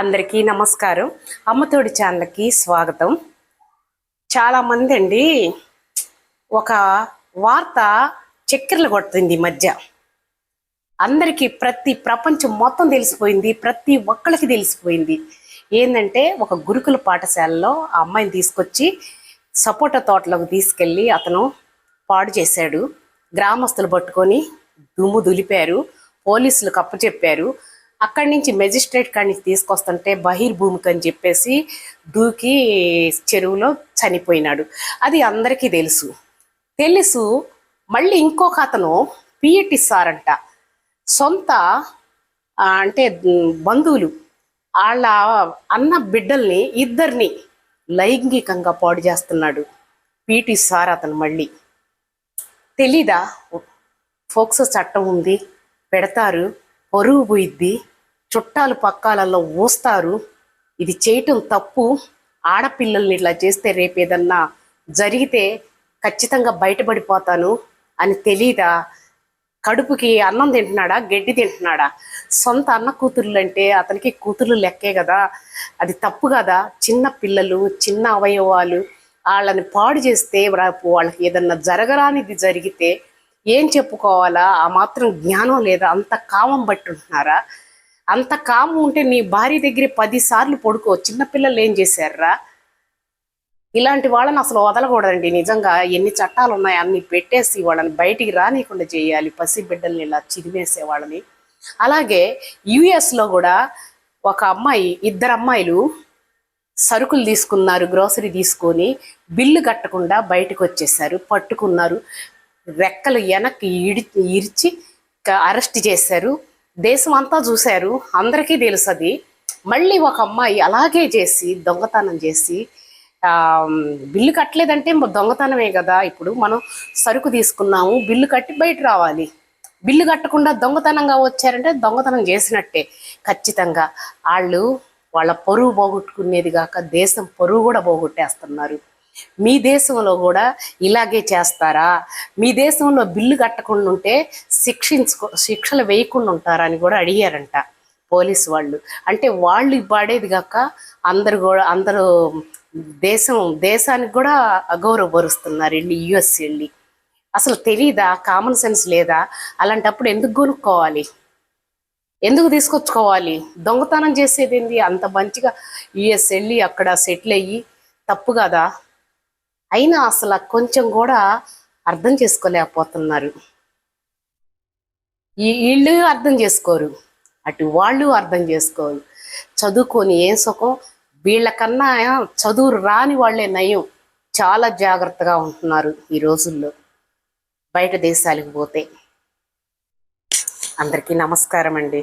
అందరికీ నమస్కారం. అమ్మతోడి ఛానల్కి స్వాగతం. చాలామంది అండి ఒక వార్త చక్కెరలు కొడుతుంది ఈ మధ్య. అందరికీ ప్రతి ప్రపంచం మొత్తం తెలిసిపోయింది ప్రతి ఒక్కరికి తెలిసిపోయింది. ఏంటంటే ఒక గురుకుల పాఠశాలలో ఆ అమ్మాయిని తీసుకొచ్చి సపోటా తోటలోకి తీసుకెళ్ళి అతను పాడు చేశాడు. గ్రామస్తులు పట్టుకొని దుమ్ము దులిపారు పోలీసులు కప్పచెప్పారు అక్కడి నుంచి మెజిస్ట్రేట్ కాడి నుంచి తీసుకొస్తుంటే బహిర్భూమికి అని చెప్పేసి దూకి చెరువులో చనిపోయినాడు. అది అందరికీ తెలుసు. తెలుసు మళ్ళీ ఇంకొక అతను పిఎటి సార్ అంట. సొంత అంటే బంధువులు. వాళ్ళ అన్న బిడ్డల్ని ఇద్దరిని లైంగికంగా పాడు చేస్తున్నాడు పీటీ సార్ అతను మళ్ళీ. తెలీదా? ఫోక్సో చట్టం ఉంది పెడతారు. పరువు పోయిద్ది. చుట్టాలు పక్కాలలో ఊస్తారు ఇది చేయటం తప్పు. ఆడపిల్లల్ని ఇట్లా చేస్తే రేపేదన్నా జరిగితే ఖచ్చితంగా బయటపడిపోతాను అని తెలీదా? కడుపుకి అన్నం తింటున్నాడా? గడ్డి తింటున్నాడా? సొంత అన్న కూతుర్లు అంటే అతనికి కూతుర్లు లెక్కే కదా. అది తప్పు కదా? చిన్న పిల్లలు చిన్న అవయవాలు వాళ్ళని పాడు చేస్తే రేపు వాళ్ళకి ఏదన్నా జరగరానిది జరిగితే ఏం చెప్పుకోవాలా? ఆ మాత్రం జ్ఞానం లేదా? అంత కామం బట్టి ఉంటున్నారా? అంత కామం ఉంటే నీ భార్య దగ్గర పది సార్లు పడుకో. చిన్నపిల్లలు ఏం చేశారా? ఇలాంటి వాళ్ళని అసలు వదలకూడదండి. నిజంగా ఎన్ని చట్టాలు ఉన్నాయి అన్ని పెట్టేసి వాళ్ళని బయటికి రానియకుండా చేయాలి. పసి బిడ్డల్ని ఇలా చిరిమేసే వాళ్ళని. అలాగే యుఎస్లో లో కూడా ఒక అమ్మాయి ఇద్దరు అమ్మాయిలు సరుకులు తీసుకున్నారు గ్రోసరీ తీసుకొని బిల్లు కట్టకుండా బయటకు వచ్చేసారు పట్టుకున్నారు. రెక్కలు వెనక్కి ఇడి ఇరిచి అరెస్ట్ చేశారు. దేశం అంతా చూశారు. అందరికీ తెలుసు అది మళ్ళీ ఒక అమ్మాయి అలాగే చేసి దొంగతనం చేసి బిల్లు కట్టలేదంటే దొంగతనమే కదా ఇప్పుడు. మనం సరుకు తీసుకున్నాము బిల్లు కట్టి బయట రావాలి. బిల్లు కట్టకుండా దొంగతనంగా వచ్చారంటే దొంగతనం చేసినట్టే ఖచ్చితంగా. వాళ్ళు వాళ్ళ పరువు పోగొట్టుకునేది కాక దేశం పరువు కూడా పోగొట్టేస్తున్నారు. మీ దేశంలో కూడా ఇలాగే చేస్తారా? మీ దేశంలో బిల్లు కట్టకుండా ఉంటే శిక్షించుకో శిక్షలు వేయకుండా ఉంటారా అని కూడా అడిగారంట పోలీసు వాళ్ళు. అంటే వాళ్ళు పడేది కాక అందరు కూడా అందరూ దేశం దేశానికి కూడా అగౌరవపరుస్తున్నారు వెళ్ళి యుఎస్ వెళ్ళి అసలు తెలీదా? కామన్ సెన్స్ లేదా? అలాంటప్పుడు ఎందుకు కొనుక్కోవాలి? ఎందుకు తీసుకొచ్చుకోవాలి? దొంగతనం చేసేది ఏంది అంత మంచిగా యుఎస్ వెళ్ళి అక్కడ సెటిల్ అయ్యి తప్పు కదా? అయినా అసలు కొంచెం కూడా అర్థం చేసుకోలేకపోతున్నారు. ఈ వీళ్ళు అర్థం చేసుకోరు. అటు వాళ్ళు అర్థం చేసుకోరు. చదువుకొని ఏం సుఖం? వీళ్ళకన్నా చదువు రాని వాళ్ళే నయం. చాలా జాగ్రత్తగా ఉంటున్నారు ఈ రోజుల్లో. బయట దేశాలకు పోతే. అందరికీ నమస్కారం అండి